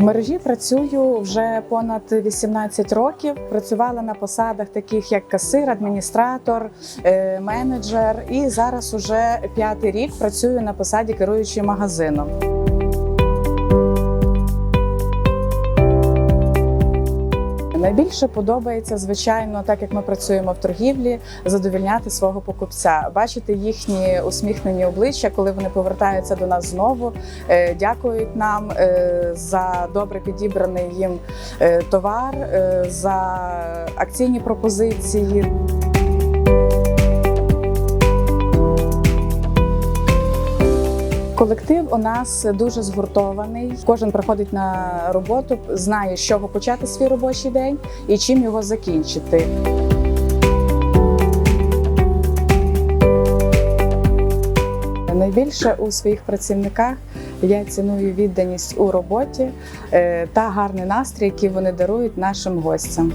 мережі працюю вже понад 18 років. Працювала на посадах, таких як касир, адміністратор, е, менеджер. І зараз уже п'ятий рік працюю на посаді керуючої магазином. Найбільше подобається, звичайно, так як ми працюємо в торгівлі, задовільняти свого покупця, бачити їхні усміхнені обличчя, коли вони повертаються до нас знову, е, дякують нам е, за добре підібраний їм е, товар, за акційні пропозиції. Колектив у нас дуже згуртований. Кожен приходить на роботу, знає, з чого почати свій робочий день і чим його закінчити. Найбільше у своїх працівниках я ціную відданість у роботі е, та гарний настрій, який вони дарують нашим гостям.